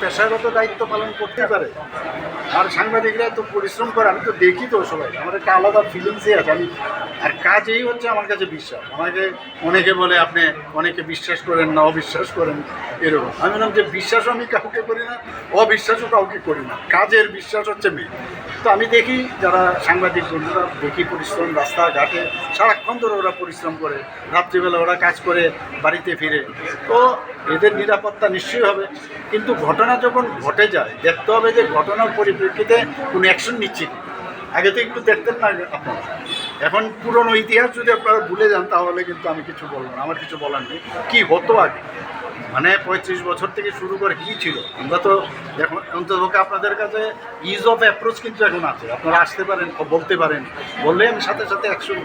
পেশাগত দায়িত্ব পালন করতে পারে। আর সাংবাদিকরা তো পরিশ্রম করে, আমি তো দেখি তো সবাই। আমার একটা আলাদা ফিলিংসই আছে। আমি আর কাজেই হচ্ছে আমার কাছে বিশ্বাস। আমাকে অনেকে বলে, আপনি অনেকে বিশ্বাস করেন না, অবিশ্বাস করেন। এরকম। আমি বললাম যে, বিশ্বাসও আমি কাউকে করি না, অবিশ্বাসও কাউকে করি না। কাজের বিশ্বাস হচ্ছে মেয়ে তো আমি দেখি যারা সাংবাদিক বন্ধুরা, দেখি পরিশ্রম রাস্তাঘাটে। সারাক্ষণ ধরে ওরা পরিশ্রম করে। রাত্রিবেলা ওরা কাজ করে বাড়িতে ফিরে। তো এদের নিরাপত্তা নিশ্চয়ই হবে। কিন্তু ঘটনা যখন ঘটে যায়, দেখতে হবে যে ঘটনার পরিপ্রেক্ষিতে কোনো অ্যাকশন নিচ্ছি। আগে তো একটু দেখতেন না আপনারা। এখন পুরনো ইতিহাস যদি আপনারা ভুলে যান, তাহলে কিন্তু আমি কিছু বলব না। আমার কিছু বলার নেই। কী হতো আগে? মানে পঁয়ত্রিশ বছর থেকে শুরু করে কী ছিল? আমরা তো এখন অন্তত আপনাদের কাছে ইজ অফ অ্যাপ্রোচ কিন্তু এখন আছে। আপনারা আসতে পারেন, বলতে পারেন। বললে আমি সাথে সাথে অ্যাকশন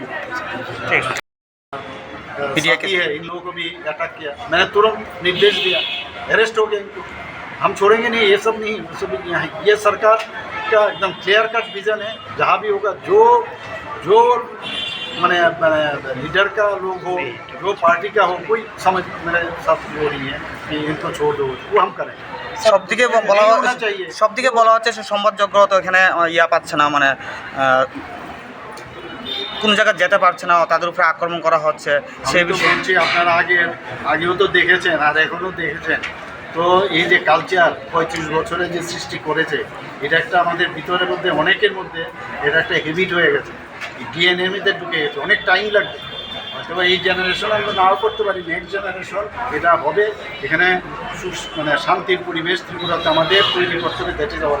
मीडिया साथी है इन लोगों को भी अटैक किया मैंने तुरंत निर्देश दिया अरेस्ट हो गए इनको हम छोड़ेंगे नहीं ये सब नहीं ये सब यहाँ ये सरकार का एकदम क्लियर कट विजन है जहाँ भी होगा जो जो मैंने लीडर का लोग हो जो पार्टी का हो कोई समझ मेरे साथ वो नहीं है कि इनको छोड़ दो वो हम करेंगे সব দিকে বলা এই होना चाहिए। সব দিকে বলা হচ্ছে সে সংবাদযোগ্য তো এখানে আহ, ইয়া পাচ্ছে না মানে আহ, কোন জায়গায় যেতে পারছে না তাদের উপরে আক্রমণ করা হচ্ছে সে সেই বিষয়ে আপনারা আগে আগেও তো দেখেছেন আর এখনও দেখেছেন। তো এই যে কালচার পঁয়ত্রিশ বছরে যে সৃষ্টি করেছে এটা একটা আমাদের ভিতরের মধ্যে অনেকের মধ্যে এটা একটা হেবিট হয়ে গেছে। ডিএনএর মধ্যে ঢুকে গেছে অনেক টাইম লাগবে। হয়তো এই জেনারেশন আমরা নাও করতে পারি নেক্সট জেনারেশন এটা হবে। এখানে মানে শান্তির পরিবেশ ত্রিপুরাতে আমাদের তৈরি করতে হবে that is our